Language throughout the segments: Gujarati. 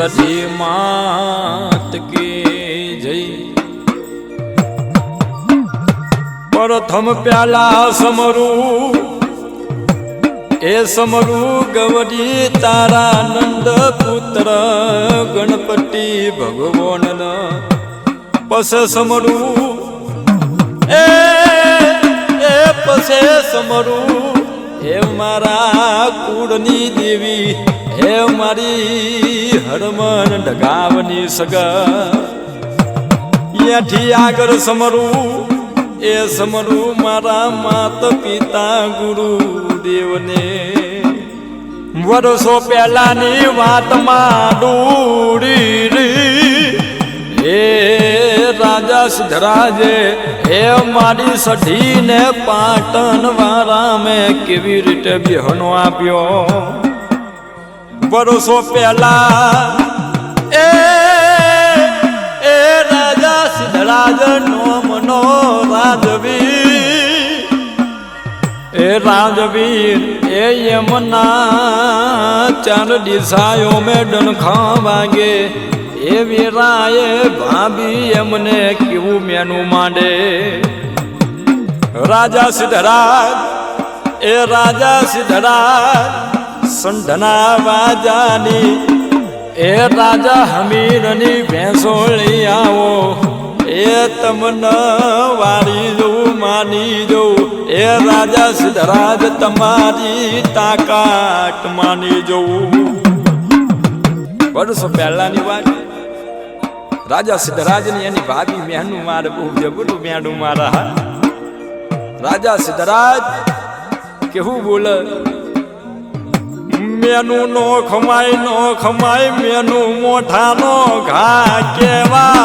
સધી માત કે જય. પ્રથમ પ્યાલા સમરું, એ સમરું ગવરી તારા નંદ પુત્ર ગણપતિ ભગવાન પસ સમરું એ પસે સમરું, એ મારા કુળની દેવી હે મારી હરમન ડગાવની સગા. યાથી આગળ સમરું, એ સમરું મારા માત પિતા ગુરુ દેવને વર્ષો પહેલાની વાતમાં ડૂડી રી હે રાજા સિદ્ધરાજે, હે મારી સઢીને પાટણ વાળા મેં કેવી રીતે બિહનો આપ્યો? વર્ષો પહેલા એ એ રાજા સિદ્ધરાજ નોમનો રાજવીર એ રાજવીર એ યમના ચાર દિશાયો મેં ડણખા વાગે એ વીરાએ ભાભી એમને કેવું મેનું માંડે રાજા સિદ્ધરાજ એ રાજા સિદ્ધરાજ સંધના વાજાની એ રાજા હમીરની ભેંસોળી આવો. એ તમને વારી જોઉં માની જવું એ રાજા સિદ્ધરાજ તમારી તાકાત માની જવું વર્ષો પહેલાની વાત. રાજા સિદ્ધરાજની એની ભાભી મહેનું મારે બહુ જબરું મેણું મારા. રાજા સિદ્ધરાજ કેવું બોલે? મેનું નો ખમાય નો ખમાય મેનું મોઠાનો ઘા કેવા?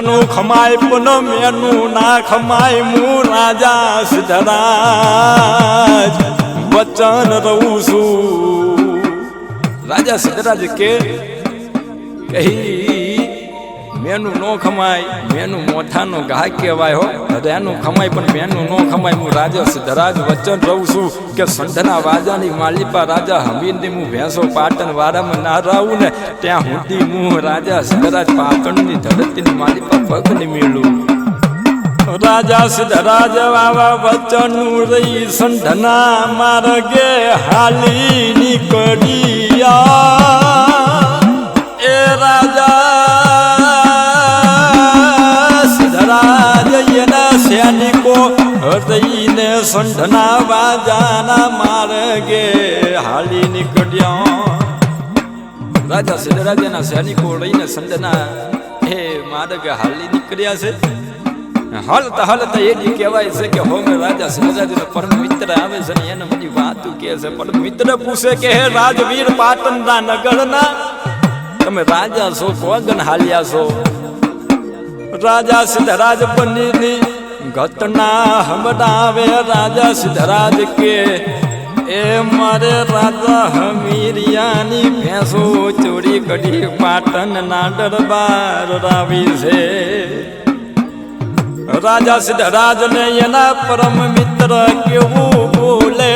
રેનું ખમાય પણ મેનું ના ખમાય હું રાજા સિદ્ધરાજ વચન રહું છું. રાજા સિદ્ધરાજ કે કહી મેનું નો ખમાય, મેનું મોઠાનો ઘા કહેવાય હો. હૃદયનું ખમાય પણ મેનું નો ખમાય. હું રાજા સિદ્ધરાજ વચન રહું છું કે સંધના વાજાની માલિપા રાજા હમીરની હું ભેંસો પાટણ વારામાં ના રહું ને, ત્યાં હુંદી હું રાજા સિદ્ધરાજ પાટણની ધરતીની માલિપા પગની મેળું. રાજા સિદ્ધરાજ વાવા વચનું રહી સંધના માર્ગે હાલી નીકળ્યા. એ રાજા હૃદયને સંઢના વાજાના માર્ગે હાલી નીકળ્યા. રાજા સિદ્ધરાજાના સૈનિકો લઈને સંઢના હે માર્ગે હાલી નીકળ્યા છે. હલતા હલતા એ જી કહેવાય છે કે હોમે રાજા સિદ્ધરાજનો પરમ મિત્ર આવે છે ને એને બધી વાતું કહે છે. પરમ મિત્ર પૂછે કે, હે રાજવીર પાટણના નગરના, તમે રાજા છો કોગન હાલ્યા છો? રાજા સિદ્ધરાજ બનીની ઘટના હમડાવે રાજા સિદ્ધરાજ કે, એ મારે રાજા હમીરિયાની ભેંસો ચોરી કરી પાટણ ના દરબાર રાવી છે. રાજા સિદ્ધરાજ ને એના પરમ મિત્ર કેવું બોલે?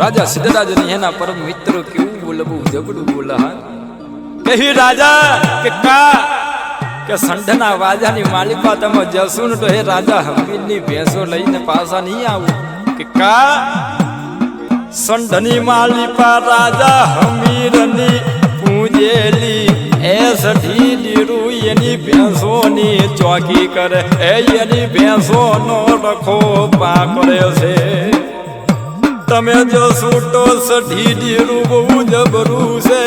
રાજા સિદ્ધરાજ ને એના પરમ મિત્ર કેવું બોલવું? જબડું બોલે કહી રાજા કે કા કે સંઢના વાજાની માલિકા તમે જશો ને તો એ રાજા હમીરની ભેંસો લઈને પાછા નહીં આવું. કે કા? સંઢની માલિકા રાજા હમીરની પૂજેલી એ સઠી દીરું એની ભેંસોની ચોકી કરે. એ એની ભેંસોનો રખો પાકડે છે. તમે જો સૂટો સઠી દીરું બહુ જબરું છે.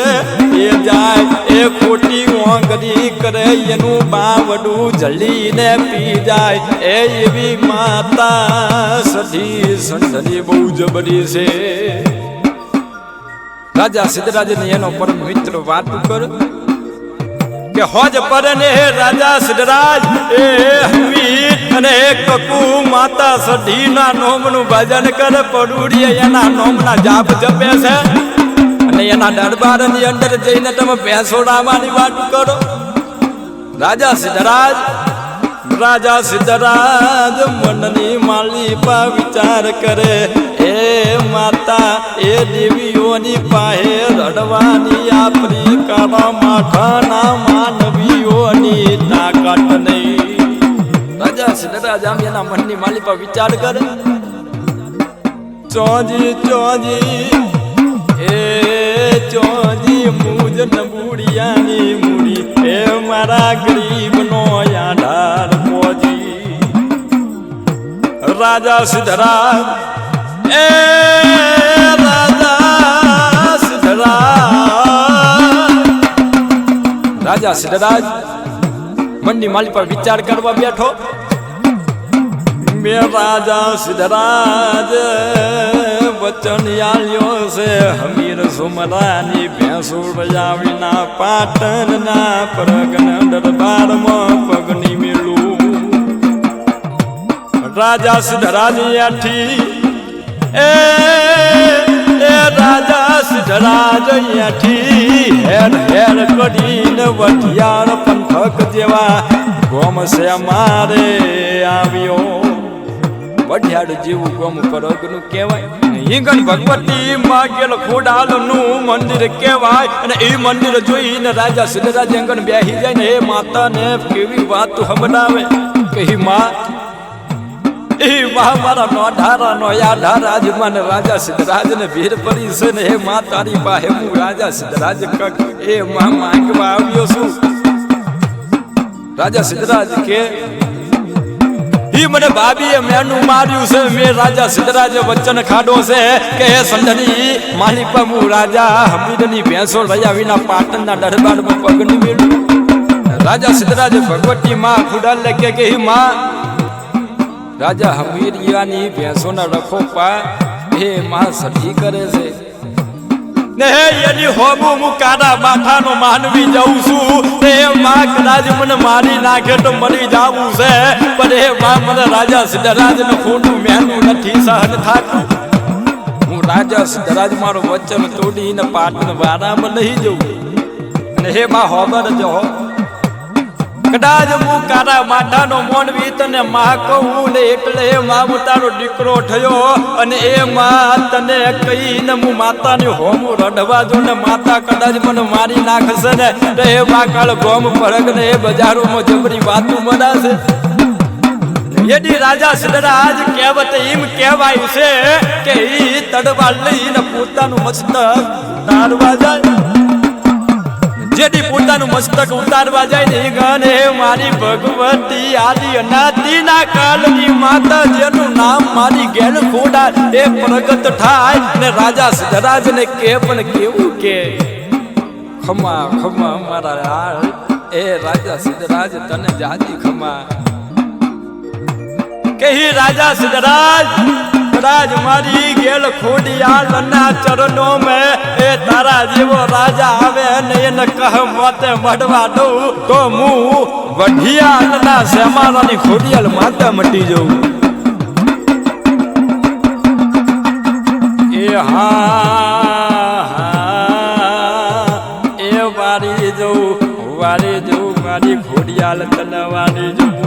એ જાય એ ખોટી ઓંગરી કરે, એનું બાવડું જલીને પી જાય. એ એવી માતા સઠી સંઢની બહુ જબરી છે. રાજા સિદ્ધરાજ એનો પરમ મિત્ર વાત કર. કે હોજ પર રાજા સિદ્ધરાજ, એ અને કકુ માતા સઢીના નોમનું ભજન કરે, પડુડીએ એના નોમના જાપ જપે છે. અને એના દરબારની અંદર જઈને તમે ભેંસોડાવાની વાત કરો. રાજા સિદ્ધરાજ રાજા સિદ્ધરાજ મનની માલી પા વિચાર કરે. એ માતા, એ દેવીઓની પાસે રડવાની આપણી કાળા માઠાના માનવીઓની તાકાત નહીં. રાજા સિદ્ધરાજ આમ એના મનની માલી પા વિચાર કરે. ચોજી ચોજી, એ ચોજી મુજ નબુડિયાની એ મારા ગરીબનો આધાર મોજી. રાજા સિદ્ધરાજ એ રાજા સિદ્ધરાજ રાજા સિદ્ધરાજ મનની માલી પર વિચાર કરવા બેઠો. મે રાજા સિદ્ધરાજ વચન આલ્યો છે. હમીર સુમરાની ભેંસુર આવીના પાટણના પરગન દરબારમાં પગની મેળું રાજા સિદ્ધરાજ આઠી. એ રાજા સિદ્ધરાજ આઠી. હેર હેર કરીને વઢિયાર પંથક જેવા ગોમ છે મારે આવ્યો. વઢિયાડ જેવું ગોમ પરગનું કહેવાય. હિંગણ ભગવતી માગેલ ખોડાલનું મંદિર કહેવાય. અને એ મંદિર જોઈને રાજા સિદ્ધરાજ અંગણ બેહી જાય ને એ માતાને કેવી વાત સંભળાવે કે, હી માં, એ માં, મારા નો ઢારા નો યા ઢારા આજ રાજા સિદ્ધરાજ ને ભીર પડી છે ને, હે માં, તારી પાસે હું રાજા સિદ્ધરાજ કક એ માં, માંગવા આવ્યો છું. રાજા સિદ્ધરાજ કે ઈ મને ભાભીએ મેનું માર્યું છે. મેં રાજા સિદ્ધરાજ વચન ખાડો છે. કે હે સંધની માલી પર રાજા હમીરની ભેંસો રહ્યા વિના પાટણના દરબારમાં પગની મેળું રાજા સિદ્ધરાજ ભગવતી માં ખુડાલ કે કે હી માં. રાજા હમીરિયાની ભેંસોના રખો પા હે માં સઠી કરે છે. ને હે એની હોબુ હું કાદા માથાનો માનવી જાઉં છું. તે માં કદાચ મને મારી નાખે તો મરી જાવું છે. પણ એ માં, મને રાજા સિદ્ધરાજને ખોટું મહેનું નથી સહન થાતું. હું રાજા સિદ્ધરાજ મારું વચન તોડીને પાટણ વારામાં નહીં જવું અને હે માં હોબર જો કદાચ હું કારા માથાનો મોનવી તને માં કહું ને એટલે માં તારો દીકરો થયો અને એ માં તને કહીને હું માતાની હોમ રડવા જો ને માતા કદાચ મને મારી નાખશે ને તો એ મા કાળ ગોમ ફરક ને એ બજારોમાં જબરી વાતું મનાશે. યદી રાજા સિદ્ધરાજ કહેવત એમ કહેવાય છે કે ઈ તડવા લઈને પોતાનું મસ્તક તારવા જાય. જેથી પોતાનું મસ્તક ઉતારવા જાય ને ગણે મારી ભગવતી આદિ અનાદિના કાલની માતા જેનું નામ મારી ગેલ ખોડા, એ પ્રગટ થાય ને રાજા સિદ્ધરાજ ને કે, પણ કેવું કે? ખમા ખમા મારા હાલ એ રાજા સિદ્ધરાજ તને જાતી ખમા. કે રાજા સિદ્ધરાજ રાજ મારી ગેલ ખોડિયાલના ચરણો મેં. એ તારા જેવો રાજા આવે ને એને કહ માતે મડવા દઉં તો હું વઢિયાલના સેમારાની ખોડિયાલ માતા મટી જઉં. એ હા એ વારી જઉં વારી જઉં, મારી ખોડિયાલ તને વારી જવું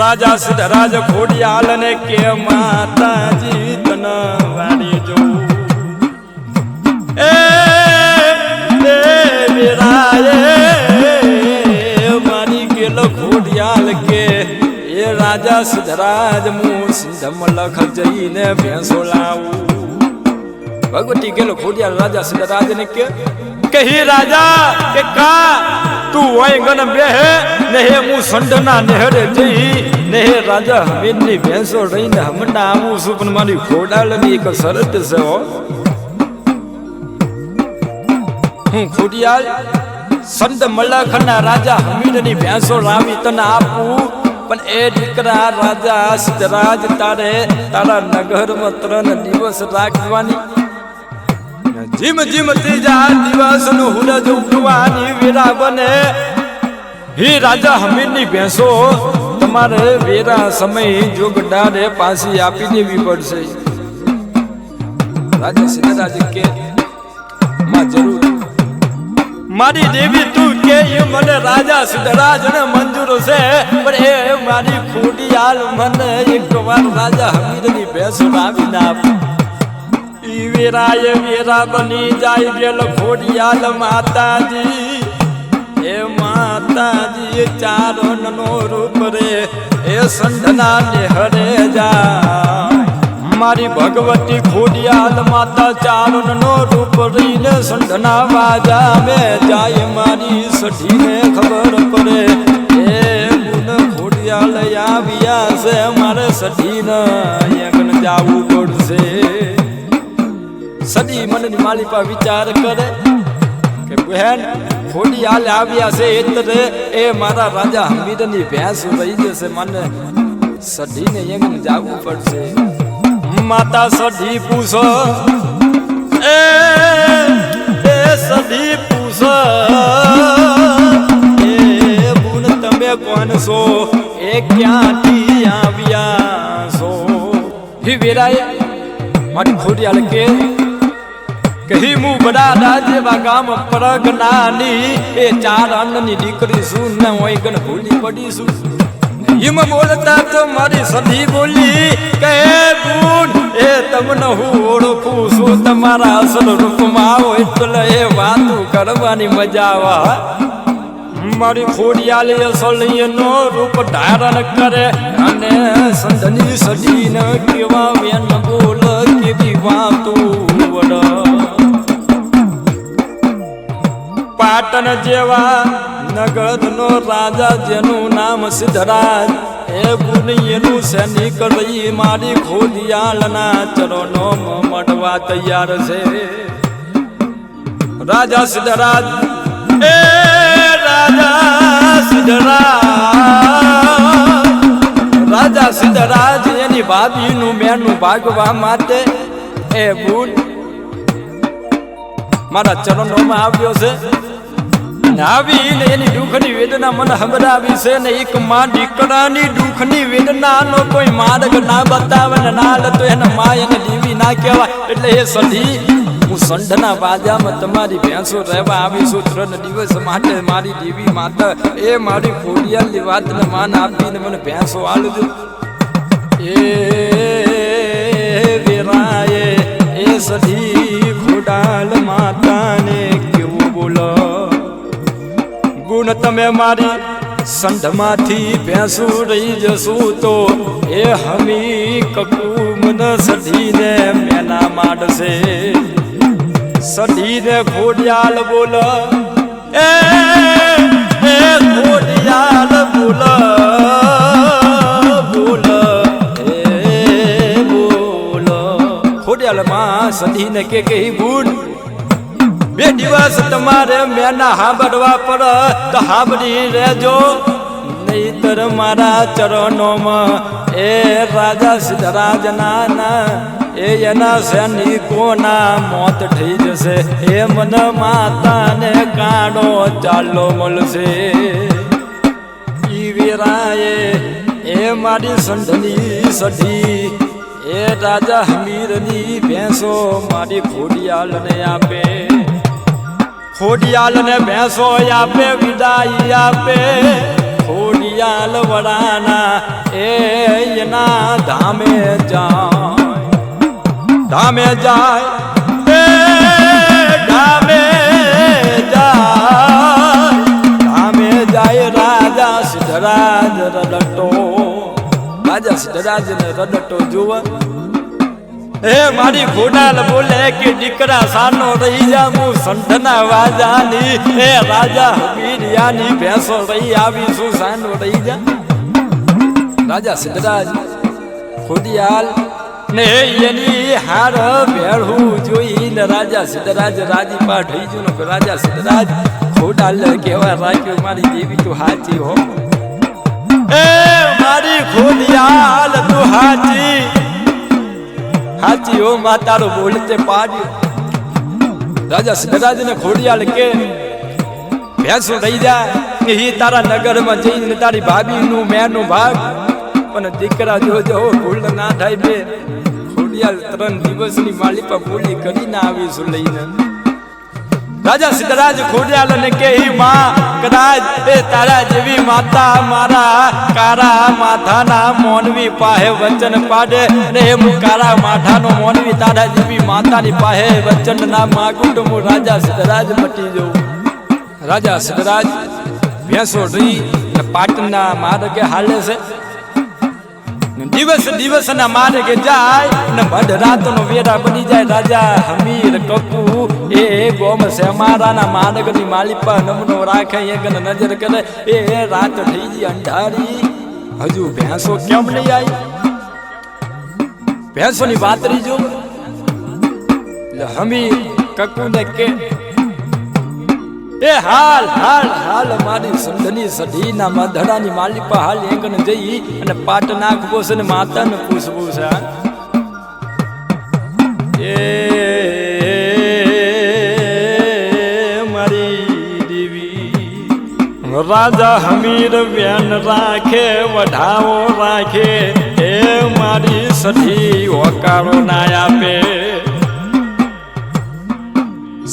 રાજા સિદ્ધરાજ ખોડિયાલ ને કે માતાજી તન વાડી જો. એ દેવીરાએ મારી ગેલ ખોડિયાલ કે, એ રાજા સિદ્ધરાજ હું સિંધમ લખ જઈને ભેંસો લાવું. ભગવતી ગેલો ખોડિયાલ રાજા સિદ્ધરાજ ને કે, કહી રાજા કે કા તું હોય ગન બેહે ને હે હું સંડના નેહરે જઈ ને હે રાજા હમીરની ભેંસો રહીને હમણાં આવું છું, પણ મારી ખોડાલની એક શરત છે હો. હું ખોડિયાલ સંત મલ્લખના રાજા હમીરની ભેંસો રામી તને આપું, પણ એ દીકરા રાજા સિદ્ધરાજ, તારે તારા નગરમાં ત્રણ દિવસ રાખવાની. જીમ જીમ ત્રીજા દિવસનું હુરજ ઉઠવાની વીરા બને. હે રાજા હમીરની ભેંસો તમારે વેરા સમય જોગડારે પાછી આપી દેવી પડશે. રાજા સિદ્ધરાજ કે, માં જરૂર. મારી દેવી તું કે, એ મને રાજા સિદ્ધરાજ ને મંજૂર છે, પણ એ મારી ખોટી હાલ મને એક વાર રાજા હમીરની ભેંસો લાવી ના આપ. વેરાય વેરા બની જાય વેલ ખોડિયાલ માતાજી. એ માતાજી ચારણ નો રૂપ રે, એ સંધના ને હરે જાય. મારી ભગવતી ખોડિયાલ માતા ચારણ નો રૂપ રહીને સંધના વાજા મે જાય મારી સઠીને ખબર પડે. એ ગુણ ખોડિયાલ આવ્યા છે, મારે સઠીને યજ્ઞ જાવું પડશે. સદી મનની માલિપા વિચાર કરે કે, બહેન ખોડી હાલ આવ્યા છે એટલે એ મારા રાજા હમીરની ભેંસ રહી જશે મને. સઢીને એમ જાવું પડશે. માતા સઢી પૂછો, એ સઢી પૂછો, એ બુન તમે કોણ છો? એ ક્યાંથી આવ્યા છો? હી વેરાય મારી ખોડી હાલ કહી હું બડા રાજેવા ગામ પ્રગનાની એ ચાર અન્નની દીકરી શું ને હોય ગણ ભૂલી પડી શું હિમ બોલતા તો મારી સધી બોલી કે ગુણ એ તમને હું ઓળખું છું. તમારા અસલ રૂપમાં આવો એટલે એ વાતો કરવાની મજા આવે. મારી ખોડિયાલી અસલી નો રૂપ ધારણ કરે અને સંધની સજીને કેવા વેન બોલ કેવી વાતો. પાટણ જેવા નગરનો રાજા જેનું નામ સિદ્ધરાજ, એ ગુણિયનું સૈનિક રહી મારી ખોડિયાલના ચરણો મડવા તૈયાર છે. રાજા સિદ્ધરાજ, એ રાજા સિદ્ધરાજ રાજા સિદ્ધરાજ એની ભાભીનું મેનું ભાગવા માટે એ બુન મારા ચરણોમાં આવ્યો છે. આવીને એની દુઃખની વેદના મને સંભળાવી છે ને એક માં દીકરાની દુઃખની વેદનાનો કોઈ માર્ગ ના બતાવે ને ના તો એને માં એને દીવી ના કહેવાય. એટલે એ સધી, હું સંઢના વાજામાં તમારી ભેંસો રહેવા આવી છું. ત્રણ દિવસ માટે મારી દેવી માતા, એ મારી ખોડિયાલની વાતને માન આપીને મને ભેંસો આલજો. એ વેરાએ એ સધી ખોડાલ માતાને ગુણ તમે મારી સંઢમાંથી ભેંસું રહી જશું તો એ હમી કકુમન સઢીને મેના માડશે. સઢીને ખોડિયાલ બોલ, એ ખોડિયાલ બોલ બોલ, એ બોલ. ખોડિયાલમાં સઢીને કે કે ગુણ બે દિવસ તમારે મેના હાંભળવા પડે, તો હાંભળી રહેજો. નહીતર મારા ચરણોમાં એ રાજા સિદ્ધરાજના ના એ એના સૈનિકોના મોત થઈ જશે. એ મન માતાને કાણો ચાલો મળશે. ઈ વેરાએ, એ મારી સંઢની સઢી, એ રાજા હમીરની ભેંસો મારી ખોડિયાલને આપે. ખોડિયાલ ને ભેંસો આપે, વિદાય આપે. ખોડિયાલ વડાના એના ધામે જાય. ધામે જાય. ધામે જાય. ધામે જાય રાજા સિદ્ધરાજ રડટો રાજા સિદ્ધરાજ ને રડટો જુઓ. હે મારી ખોડાલ બોલે કે દીકરા સાનો રહી જા, હું સંઠના વાજાની. હે રાજા હમીરિયાની ભેંસો રહી આવી છું સાનો રહી જા? રાજા સિદ્ધરાજ, ખોડિયાલ ને એની હાર ભેળું જોઈને રાજા સિદ્ધરાજ રાજી પાઠ થઈ ગયું. રાજા સિદ્ધરાજ ખોડાલ કેવા રાખ્યો, મારી દેવી તું હાચી હો. એ મારી ખોડિયાલ તું હાચી. હાચી હો મા તારો બોલતે પાડ્યો. રાજા સિદ્ધરાજને ખોડિયાળ કે, ભેંસો રહી જાય ને હી તારા નગરમાં જઈને તારી ભાભીનું મેનું ભાગ. પણ દીકરા જોજો ભૂલ ના થાય બે. ખોડિયાળ ત્રણ દિવસની માલિપા બોલી કરીને આવીશું લઈને. રાજા સિદ્ધરાજ ખોડિયાલ ને કે માં, કદાચ એ તારા જેવી માતા મારા કારા માથાના મોનવી પાહે વચન પાડે ને એમ કારા માથાનો મોનવી તારા જેવી માતાની પાહે વચન ના માગું તો હું રાજા સિદ્ધરાજ મટી જઉં. રાજા સિદ્ધરાજ ભેંસો રી પાટણના માર્ગે હાલે છે. દિવસ દિવસના માર્ગે જાય ને મધ રાતનો વેરા બની જાય રાજા હમીર કપુ. એ ગોમ છે અમારાના માર્ગની માલિપા નમનો રાખે, એક નજર કરે. એ રાત થઈ ગઈ અંધારી. હજુ ભેંસો કેમ નહીં આવી? ભેંસોની વાત જો. એટલે હમીર કકુ ને કે એ હાલ હાલ હાલ મારી સંધની સઢીના મધડાની માલિપા હાલ એકને જઈ અને પાટ નાખવો છે ને માતાને પૂછવું છે એ, મારી દેવી, રાજા હમીર વ્યાન રાખે વઢાવો રાખે, એ મારી સઢી ઓકારો ના આપે.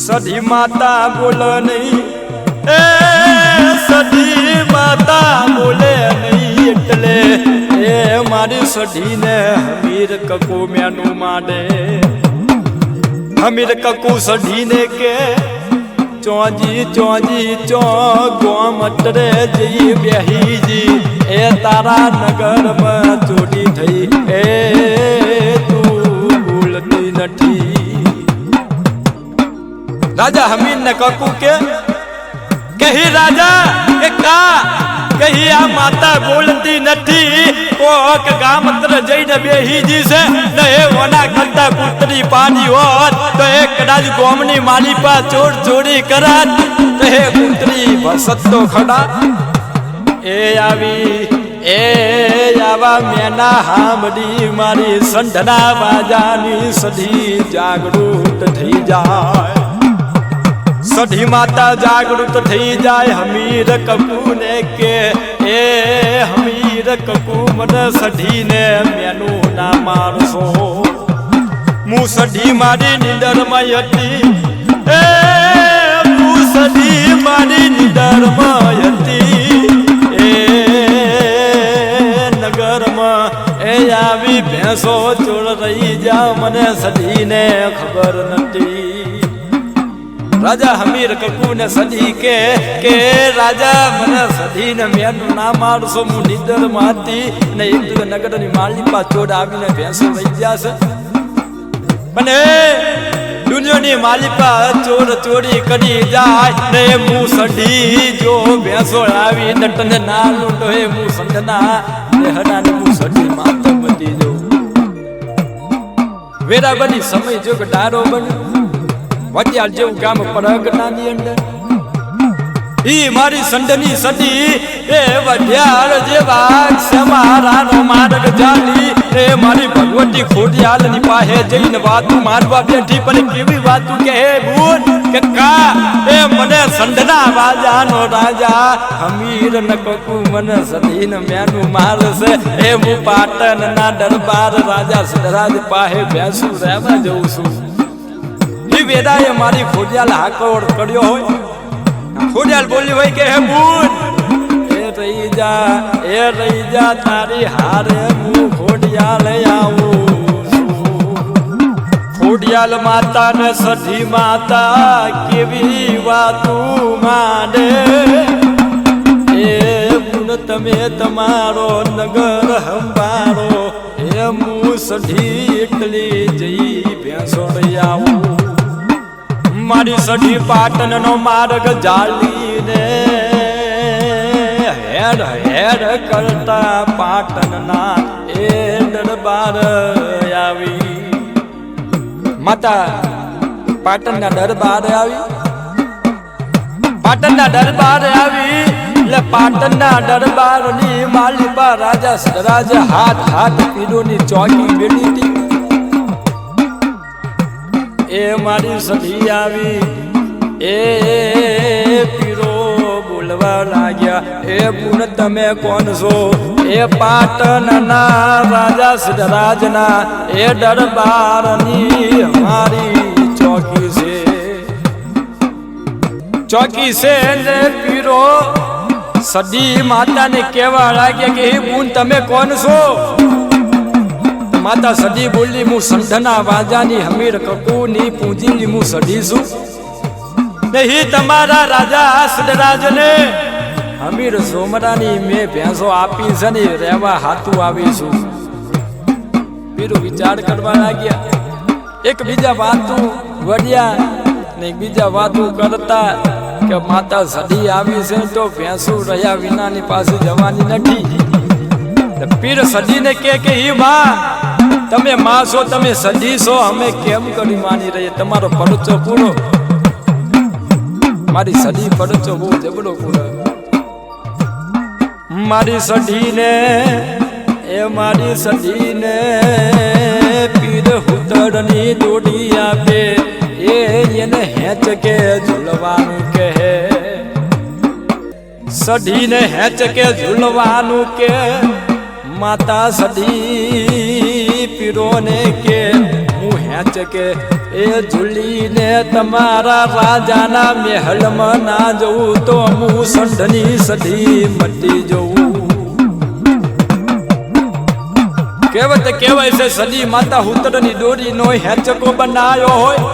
સધી માતા બોલે નહીં એ સદી માતા બોલે નહીં એટલે એ મારી સઢીને હમીર કકુ મેનું માડે હમીર કકુ સઢીને કે ચોજી ચોજી ચો ગોમટરે જઈ બેહીજી એ તારા નગરમાં ચોરી થઈ એ તું ભૂલતી નથી રાજા હમીર ને કકુ કે કહી રાજા કા કહી આ માતા બોલતી નથી કોક ગામ અંદર જઈને બેહીજી છે ને એ ઓના કરતા કૂતરી પાડી હોત તો એ કદાચ ગોમની માલી પા ચોર ચોરી કરત તો એ કૂતરી ભસત તો ખડા એ આવી એ આવા મેના હામડી મારી સંઢના બાજાની સધી જાગૃત થઈ જાય સઢી માતા જાગૃત થઈ જાય હમીર કપૂને કે, એ હમીર કપૂ મને સઢીને મેનું ના મારશો હું સઢી મારી નિંદરમાં હતી. એ, હું સઢી મારી નિંદરમાં હતી. એ નગરમાં એ આવી ભેંસો ચોળ રહી જા, મને સઢીને ખબર નથી. રાજા હમીર કકુ ને સદી કે કે રાજા મને સદી ને મેનું ના મારશો હું નિદર માતી ને એક દિવસ નગરની માલિપા ચોડ આવીને ભેંસો લઈ જશે પણ એ દુનિયાની માલિપા ચોર ચોરી કરી જાય ને હું સડી જો ભેંસો આવી નટને ના લૂંટો એ હું સંડના ને હડા ને હું સડી માતા બધી જો વેરા બની સમય જો ડારો બન્યો. વડિયાળ જેવું ગામ પરગનાની અંદર. ઈ મારી સંડની સદી એ વડિયાળ જેવા સમારાનો માર્ગ જાલી. એ મારી ભગવતી ખોડિયાલની પાસે જઈને વાતું મારવા બેઠી. પણ કેવી વાતું કે હે બુન કે કા એ મને સંડના વાજાનો રાજા, હમીર ન કકુ મને સદીન મેનું મારશે એ હું પાટણના દરબાર રાજા સદરાજ પાસે બેસું, રહેવા જઉં છું. વેદાએ મારી ફૂડિયાલ હાકોડ કર્યો હોય. ફૂડિયાલ બોલી હોય કે, હે બુન એ રહી જા, એ રહી જા, તારી હારે હું ખોડિયાલ આવું છું. ખોડિયાલ માતા ને સઠી માતા કેવી વાતું માને એ બુન તમે તમારો નગર હંભારો એ હું સઠી એટલી જઈ ભેંસો લઈ આવું મારી સડી પાટણ નો માર્ગ જાળીને હેડ હેડ કરતા પાટણના એ દરબાર આવી. માતા, પાટણના દરબાર આવી. પાટણના દરબાર આવી. એટલે પાટણના દરબારની માલિપા રાજા રાજા હાથ હાથ પીડોની ચોકી બેઠી હતી. એ મારી સધી આવી. એ પીરો બોલવા લાગ્યા. એ પુન તમે કોણ છો? એ પાટણના રાજા સિદ્ધરાજના. એ દરબારની મારી ચોકી છે. ચોકી છે ને પીરો. સદી માતાને કહેવા લાગ્યા કે હે બુન તમે કોણ છો? માતા સદી બોલી, હું સંઢના વાજાની હમીર કકુની પૂંજીની હું સડી છું. નહીં તમારા રાજા સદરાજને હમીર સોમરાની મેં ભેંસો આપી છે ને, રહેવા હાથું આવીશું પીરું વિચાર કરવા લાગ્યા. એક બીજા વાતું વળ્યા ને બીજા વાતું કરતા કે માતા સડી આવી છે તો ભેંસો રહ્યા વિનાની પાસે જવાની નથી. પીર સજીને કે કે, હી માં તમે માં છો, તમે સજી છો, અમે કેમ કરી માની રહીએ? તમારો પડચો પૂરો. મારી સદી પડચો બહુ જબડો પૂરો. મારી સઢીને એ મારી સઢીને પીર હુતરની દોડી આપે. એ એને હેચ કે ઝૂલવાનું કહે. સઢીને હેચ કે ઝૂલવાનું કે માતા સધી પીરોને કે, હું હેચ કે એ ઝૂલીને તમારા રાજાના મહેલમાં ના જવું તો હું સંઢની સધી મટી જવું. કહેવત કહેવાય છે, સદી માતા હુતરની દોરી નો હેચકો બનાયો હોય.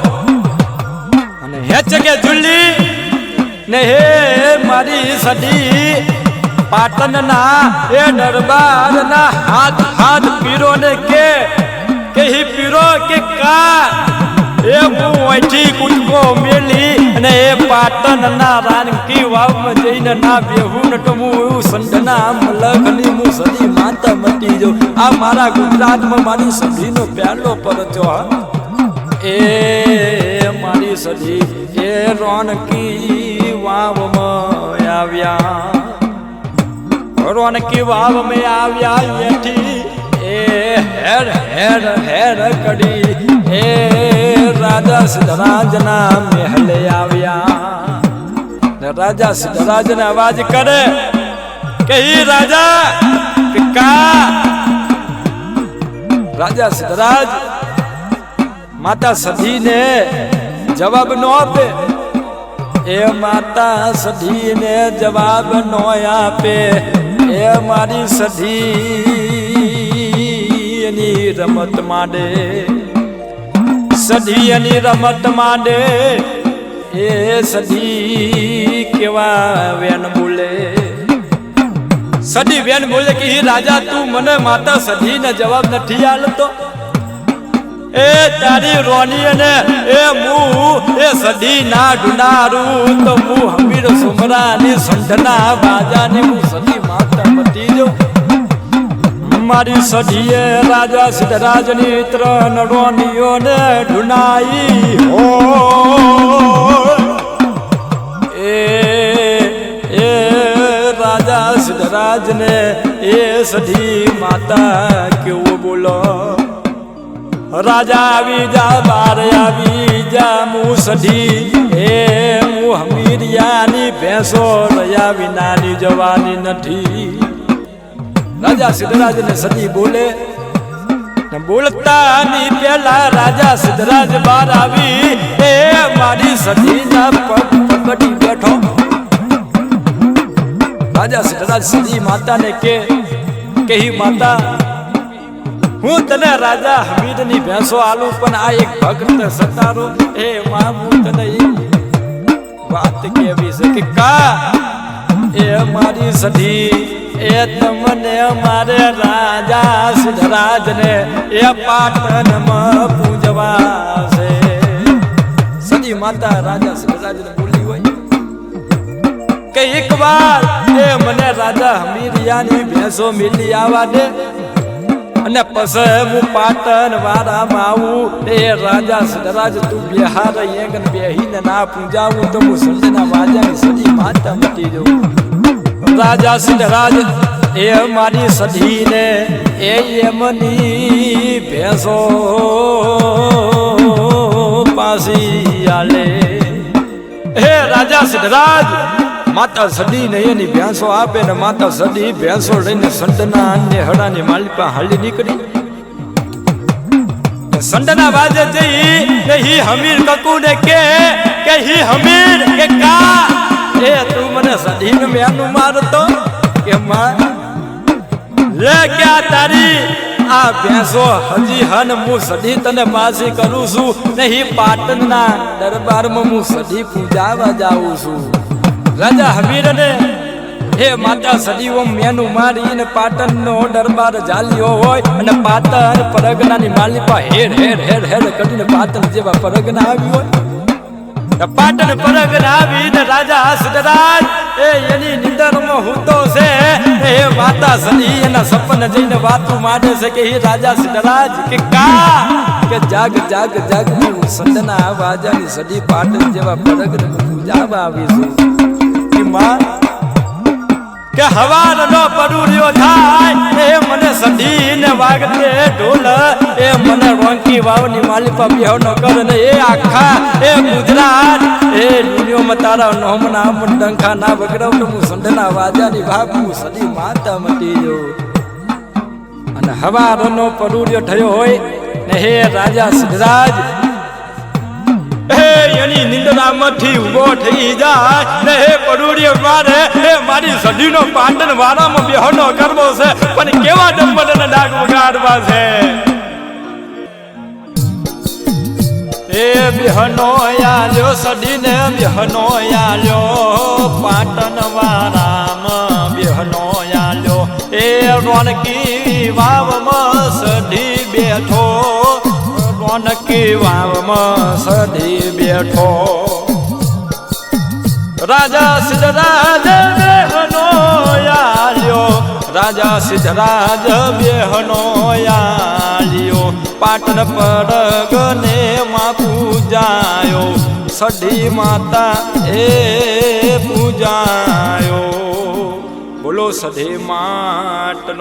અને હેચકે ઝૂલી ને હે મારી સદી પાટણના એ દરબારના હાથ હાથ પીરો ને કે કે હી પીરો કે કા એ હું અહીંથી કુટકો મેલી અને એ પાટણના રાનકી વાવમાં જઈને ના બેહું ને તો હું એવું સંધના મલકની હું સદી માતા મટી જો આ મારા ગુજરાતમાં મારી સદીનો પહેલો પરચો એ મારી સદી એ રોનકી વાવમાં આવ્યા. રોનકી મે આવ્યા એથી? એ હેર હેર હેર કડી. હે રાજા સિદ્ધરાજના મહેલે આવ્યા. રાજા સિદ્ધરાજને અવાજ કરે કે, ઈ રાજા કા રાજા સિદ્ધરાજ માતા સધીને જવાબ ન આપે. એ માતા સધીને જવાબ ન આપે. એ મારી સધી એની રમત માંડે સધી એની રમત માંડે, એ સધી કેવા વેન બોલે? સદી વેન બોલે કે રાજા, તું મને માતા સધીને જવાબ નથી આલતો એ તારી રોની ને એ હું એ સદી ના ઢુનારું તો હું હમીર સુમરાની સંઢના બાજાની હું સદી માતા પતી જો મારી સઢીએ રાજા સિદ્ધરાજની ત્રણ રોનીઓને ઢુનાઈ હો એ એ રાજા સિદ્ધરાજને એ સધી માતા કેવું બોલો? રાજા આવી જા, બાર આવી જા હું હે એ હું હમીરિયાની ભેંસો રહ્યા વિનાની જવાની નથી. રાજા સિદ્ધરાજને સદી બોલે બોલતા ની પેલા રાજા સિદ્ધરાજ બાર આવી. એ મારી સદીના પગ પકડી બેઠો. રાજા સિદ્ધરાજ સદી માતાને કે કે માતા હું તને રાજા હમીદની ભેંસો આલું, પણ આ એક ભક્ત સતારો. એ માં હું તને વાત કેવી છે કે કા? એ મારી સધી, એ તમને મારે રાજા સિદ્ધરાજને એ પાટણમાં પૂજવા છે. સદી માતા રાજા સિદ્ધરાજને બોલી હોય. કે એક વાર એ મને રાજા હમીરિયાની ભેંસો મિલી આવા દે. અને પછી હું પાટણ વાળામાં આવું. એ રાજા સિદ્ધરાજ, તું બિહાર એંગન બેહીને ના પૂજાવું તો હું સંજના વાજાની સદી માતા મટી જવું રાજા સિદ્ધરાજ, એ મારી સધીને એ એમની ભેંસો પાસી આલે. હે રાજા સિદ્ધરાજ માતા સડી ને એની ભેંસો આપે ને માતા સડી ભેંસો લઈને સંતના અન્ય હડાની માલિકા હાલી નીકળી. સંડના વાજે જઈ ને હી હમીર કકુ ને કે કે હી હમીર કે કા? એ તું મને સડીને મેનું મારતો કે માં? લે ક્યા તારી? આ ભેંસો હજી હન હું સડી તને પાછી કરું છું નહીં પાટણના દરબારમાં હું સડી પૂજાવા જાઉં છું. રાજા હમીરને હે માતા સદીઓ મેનું મારીને પાટણનો દરબાર જાલ્યો હોય અને પાટણ પરગનાની માલિપા હેર હેર હેર હેર કરીને પાટણ જેવા પરગના આવી હોય. પાટણ પરગના આવીને રાજા સિદ્ધરાજ એ એની નિંદરમાં હુતો છે. એ માતા સદી એના સપન જઈને વાતું માંડે છે કે હે રાજા સિદ્ધરાજ કે કા? કે જાગ જાગ જાગ, હું સંતના વાજાની સદી પાટણ જેવા પરગને પૂજાવા આવી છું. માં, કે હવારનો પડુર્યો થાય, એ મને સધીને વાગતે ઢોલ, એ મને રોંકી વાવની માલિપા કર ને એ આખા, એ ગુજરાત, એ દુનિયામાં તારા નોમના પણ ડંખા ના વગડાવ તો હું સંડના વાજાની ભાગું સદી માતા મટી જો અને હવારનો પડુર્યો થયો હોય ને હે રાજા સિદ્ધરાજ હે એની નિંદરામાંથી ઊભો થઈ જાય. ને હે પડુડી મારે, હે મારી સડીનો પાંડન વારામાં બેહનો કરવો છે. પણ કેવા ડંબરના ડાક વગાડવા છે? એ બિહનો આલ્યો સડીને બિહનો આલ્યો પાટણ વારામ બિહનો આલ્યો. એ રોનકી વાવમાં સડી બેઠો રોનકી વાવમાં સધી બેઠો. રાજા સિદ્ધરાજ બેહનો આલ્યો. રાજા સિદ્ધરાજ બેહનો આલ્યો. પાટણ પર ગને માં પૂજાયો સઢી માતા એ પૂજાયો. બોલો સઢી માટનો